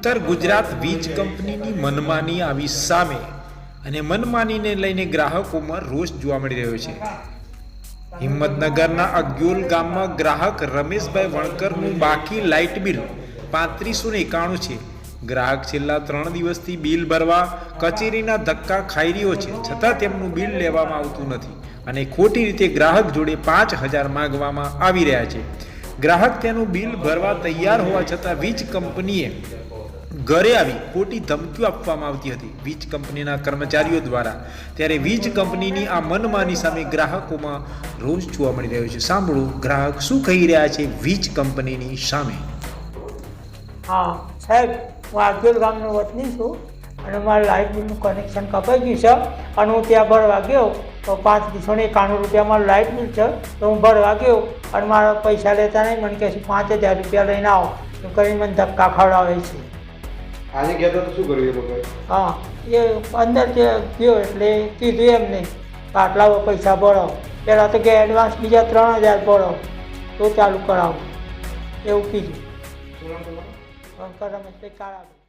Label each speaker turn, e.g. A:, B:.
A: ઉત્તર ગુજરાત વીજ કંપનીની મનમાની આવી સામે અને મનમાનીને લઈને ગ્રાહકોમાં રોષ જોવા મળી રહ્યો છે. હિંમતનગરના અગ્યોલ ગામમાં ગ્રાહક રમેશભાઈ વણકરનું બાકી લાઇટ બિલ પાંત્રીસો ને એકાણું છે. ગ્રાહક છેલ્લા ત્રણ દિવસથી બિલ ભરવા કચેરીના ધક્કા ખાઈ રહ્યો છે. છતાં તેમનું બિલ લેવામાં આવતું નથી અને ખોટી રીતે ગ્રાહક જોડે પાંચ હજાર માંગવામાં આવી રહ્યા છે. ગ્રાહક તેનું બિલ ભરવા તૈયાર હોવા છતાં વીજ કંપનીએ ઘરે આવી ખોટી ધમકીઓ આપવામાં આવતી હતી. વીજ કંપનીના કર્મચારીઓ દ્વારા. ત્યારે વીજ કંપનીની આ મનમાની સામે ગ્રાહકોમાં રોષ જોવા મળી રહ્યો છે. સાંભળો, ગ્રાહક શું કહી રહ્યા છે વીજ કંપનીની સામે?
B: હા, સાહેબ, હું આગેલ ગામનો વતની છું અને મારા લાઇટ બિલનું કનેક્શન કપાઈ ગયું છે અને હું ત્યાં ભરવા ગયો તો પાંચ ને એકાણું રૂપિયા મારું લાઇટ બિલ છે તો હું ભરવા ગયો અને મારા પૈસા લેતા નહીં. મને કહે છે, પાંચ હજાર રૂપિયા લઈને આવો. તો કરીને મને ધક્કા ખવડાવે છે.
C: આજે ગયા તો શું કર્યું એ લોકોએ
B: હા એ અંદર જે ગયો એટલે કીધું એમ નહીં પાટલાઓ પૈસા ભરો પહેલાં તો કે એડવાન્સ બીજા ત્રણ હજાર ભરો તો ચાલુ કરાવો. એવું કીધું.
C: નામ
B: રમેશભાઈ કાળા